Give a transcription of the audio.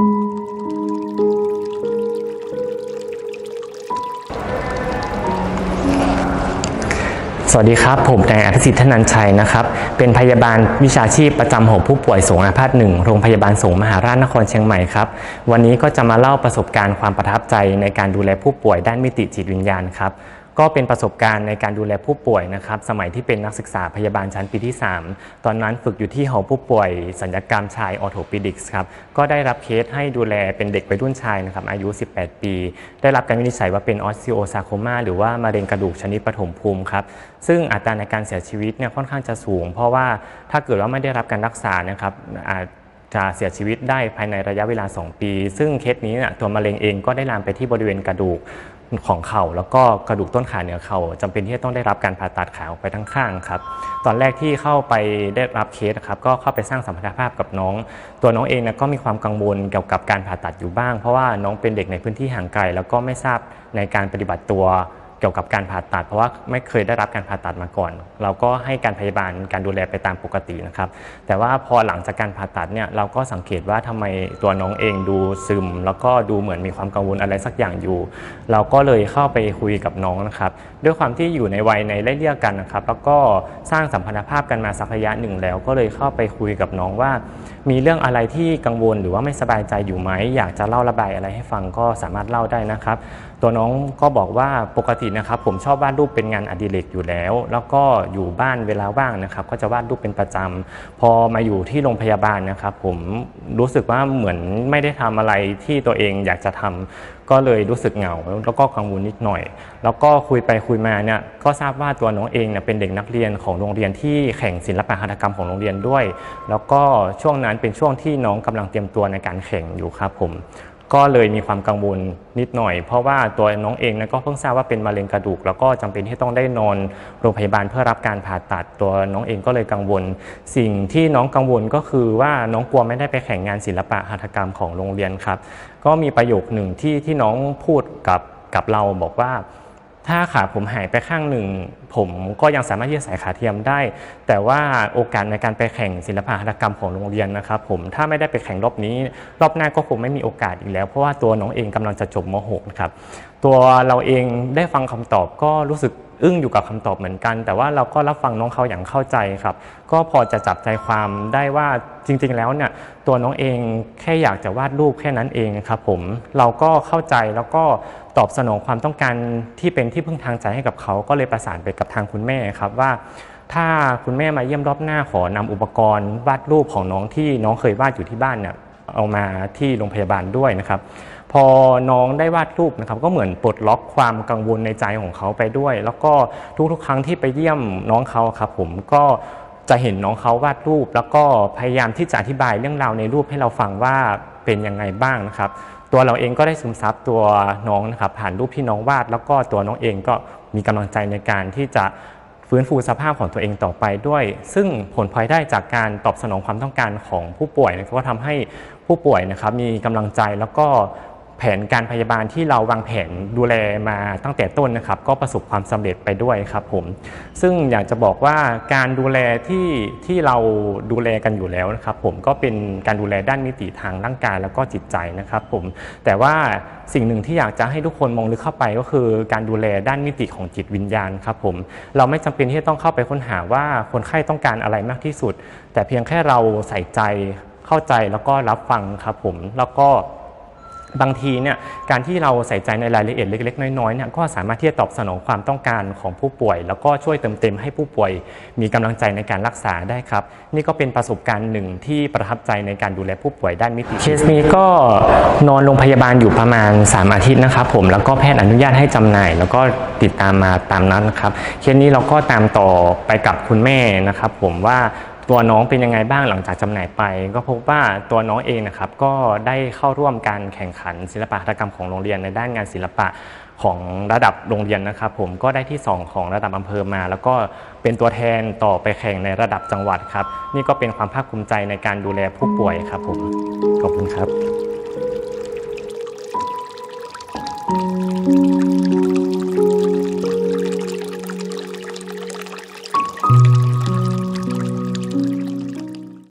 สวัสดีครับ ผมนายอภิสิทธิ์ธนันชัยนะครับ เป็นพยาบาลวิชาชีพประจำหอผู้ป่วยสงอาพาธหนึ่งโรงพยาบาลสงมหาราชนครเชียงใหม่ครับ วันนี้ก็จะมาเล่าประสบการณ์ความประทับใจในการดูแลผู้ป่วยด้านมิติจิตวิญญาณครับ ก็เป็นประสบการณ์ในการดูแลผู้ป่วยนะครับ สมัยที่เป็นนักศึกษาพยาบาลชั้นปีที่ 3 ตอนนั้นฝึกอยู่ที่หอผู้ป่วยสัญญกรรมชายออโทปิดิกส์ครับ ก็ได้รับเคสให้ดูแลเป็นเด็กวัยรุ่นชายนะครับ อายุ 18 ปี ได้รับการวินิจฉัยว่าเป็นออสซิโอซาโคมาหรือว่ามะเร็งกระดูกชนิดปฐมภูมิครับ ซึ่งอัตราในการเสียชีวิตเนี่ยค่อนข้างจะสูง เพราะว่าถ้าเกิดว่าไม่ได้รับการรักษานะครับ จะเสียชีวิตได้ภายในระยะเวลา 2 ปี ซึ่งเคสนี้เนี่ยตัวมะเร็งเองก็ได้ลามไปที่บริเวณกระดูกของเข่าแล้วก็กระดูกต้นขาเหนือเข่าจำเป็นที่จะต้องได้รับการผ่าตัดขาออกไปทั้งข้างครับตอนแรกที่เข้าไปได้รับเคสครับก็เข้าไปสร้างสัมพันธภาพกับน้อง ตัวน้องเองนะก็มีความกังวลเกี่ยวกับการผ่าตัดอยู่บ้าง เพราะว่าน้องเป็นเด็กในพื้นที่ห่างไกล แล้วก็ไม่ทราบในการปฏิบัติตัว เกี่ยวกับการผ่าตัด เพราะว่าไม่เคยได้รับการผ่าตัดมาก่อน เราก็ให้การพยาบาลการดูแลไปตามปกตินะครับ แต่ว่าพอหลังจากการผ่าตัดเนี่ยเราก็สังเกตว่าทำไมตัวน้องเองดูซึม แล้วก็ดูเหมือนมีความกังวลอะไรสักอย่างอยู่ เราก็เลยเข้าไปคุยกับน้องนะครับ ด้วยความที่อยู่ในวัยในไล่เลี่ยกันนะครับ แล้วก็สร้างสัมพันธภาพกันมาสักระยะหนึ่งแล้ว ก็เลยเข้าไปคุยกับน้องว่า มีเรื่องอะไรที่กังวลหรือว่าไม่สบายใจอยู่ไหมอยากจะเล่าระบายอะไรให้ฟังก็สามารถเล่าได้นะครับ ตัวน้องก็บอกว่าปกตินะครับผมชอบวาดรูปเป็นงานอดิเรกอยู่แล้ว แล้วก็อยู่บ้านเวลาว่างนะครับ ก็จะวาดรูปเป็นประจำพอมาอยู่ที่โรงพยาบาลนะครับ ผมรู้สึกว่าเหมือนไม่ได้ทำอะไรที่ตัวเองอยากจะทำก็เลยรู้สึกเหงาแล้วก็กังวลนิดหน่อย แล้วก็คุยไปคุยมาเนี่ยก็ทราบว่าตัวน้องเองเนี่ยเป็นเด็กนักเรียนของโรงเรียนที่แข่งศิลปะหัตถกรรมของโรงเรียนด้วย แล้วก็ช่วงนั้นเป็นช่วงที่น้องกำลังเตรียมตัวในการแข่งอยู่ครับผม ก็เลยมีความกังวลนิดหน่อย เพราะว่าตัวน้องเองนะก็เพิ่งทราบว่าเป็นมะเร็งกระดูก แล้วก็จำเป็นที่ต้องได้นอนโรงพยาบาลเพื่อรับการผ่าตัดตัวน้องเองก็เลยกังวล สิ่งที่น้องกังวลก็คือว่าน้องกลัวไม่ได้ไปแข่งงานศิลปะหัตถกรรมของโรงเรียนครับ ก็มีประโยคหนึ่งที่ที่น้องพูดกับกับเราบอกว่า ถ้าขาผมหายไปข้างหนึ่ง ผมก็ยังสามารถที่จะใส่ขาเทียมได้ แต่ว่าโอกาสในการไปแข่งศิลปะหัตถกรรมของโรงเรียนนะครับผมถ้าไม่ได้ไปแข่งรอบนี้ รอบหน้าก็คงไม่มีโอกาสอีกแล้ว เพราะว่าตัวน้องเองกำลังจะจบม .6 ครับตัวเราเองได้ฟังคำตอบก็รู้สึก อึ้งอยู่กับคำตอบเหมือนกัน แต่ว่าเราก็รับฟังน้องเขาอย่างเข้าใจครับ ก็พอจะจับใจความได้ว่าจริง ๆ แล้วเนี่ยตัวน้องเองแค่อยากจะวาดรูปแค่นั้นเองครับผมเราก็เข้าใจแล้วก็ตอบสนองความต้องการที่เป็นที่พึ่งทางใจให้กับเขาก็เลยประสานไปกับทางคุณแม่ครับว่าถ้าคุณแม่มาเยี่ยมรอบหน้าขอนำอุปกรณ์วาดรูปของน้องที่น้องเคยวาดอยู่ที่บ้านเนี่ยเอามาที่โรงพยาบาลด้วยนะครับ พอน้องได้วาดรูปนะครับก็เหมือนปลดล็อกความกังวลในใจของเขาไปด้วย แล้วก็ทุกๆ ครั้งที่ไปเยี่ยมน้องเขาครับผมก็จะเห็นน้องเขาวาดรูป แล้วก็พยายามที่จะอธิบายเรื่องราวในรูปให้เราฟังว่าเป็นยังไงบ้างนะครับ ตัวเราเองก็ได้ซึมซับตัวน้องนะครับผ่านรูปที่น้องวาด แล้วก็ตัวน้องเองก็มีกำลังใจในการที่จะฟื้นฟูสภาพของตัวเองต่อไปด้วย ซึ่งผลพลอยได้จากการตอบสนองความต้องการของผู้ป่วยก็ทำให้ผู้ป่วยนะครับมีกำลังใจแล้วก็ แผนการพยาบาลที่เราวางแผนดูแลมาตั้งแต่ต้นนะครับ ก็ประสบความสำเร็จไปด้วยครับผม ซึ่งอยากจะบอกว่าการดูแลที่ที่เราดูแลกันอยู่แล้วนะครับ ผมก็เป็นการดูแลด้านมิติทางร่างกายแล้วก็จิตใจนะครับผมแต่ว่าสิ่งหนึ่งที่อยากจะให้ทุกคนมองลึกเข้าไปก็คือ การดูแลด้านมิติของจิตวิญญาณครับผมเราไม่จำเป็นที่จะต้องเข้าไปค้นหาว่าคนไข้ต้องการอะไรมากที่สุด แต่เพียงแค่เราใส่ใจเข้าใจแล้วก็รับฟังครับผมแล้วก็ บางทีเนี่ยการที่เราใส่ใจในรายละเอียดเล็ก ๆ น้อยๆเนี่ยก็สามารถที่จะตอบสนองความต้องการของผู้ป่วย แล้วก็ช่วยเติมเต็มให้ผู้ป่วย มีกำลังใจในการรักษาได้ครับ นี่ก็เป็นประสบการณ์หนึ่งที่ประทับใจในการดูแลผู้ป่วยด้านมิติเคสนี้ก็นอนโรงพยาบาลอยู่ประมาณ 3 อาทิตย์นะครับผมแล้วก็แพทย์อนุญาตให้จำหน่าย แล้วก็ติดตามมาตามนั้นนะครับเคสนี้เราก็ตามต่อไปกับคุณแม่นะครับผมว่า ตัวน้องเป็นยังไงบ้างหลังจากจำหน่ายไป ก็พบว่าตัวน้องเองนะครับก็ได้เข้าร่วมการแข่งขันศิลปะหัตถกรรมของโรงเรียนในด้านงานศิลปะของระดับโรงเรียนนะครับผมก็ได้ที่ 2 ของระดับอำเภอมา แล้วก็เป็นตัวแทนต่อไปแข่งในระดับจังหวัดครับ นี่ก็เป็นความภาคภูมิใจในการดูแลผู้ป่วยครับผมขอบคุณครับ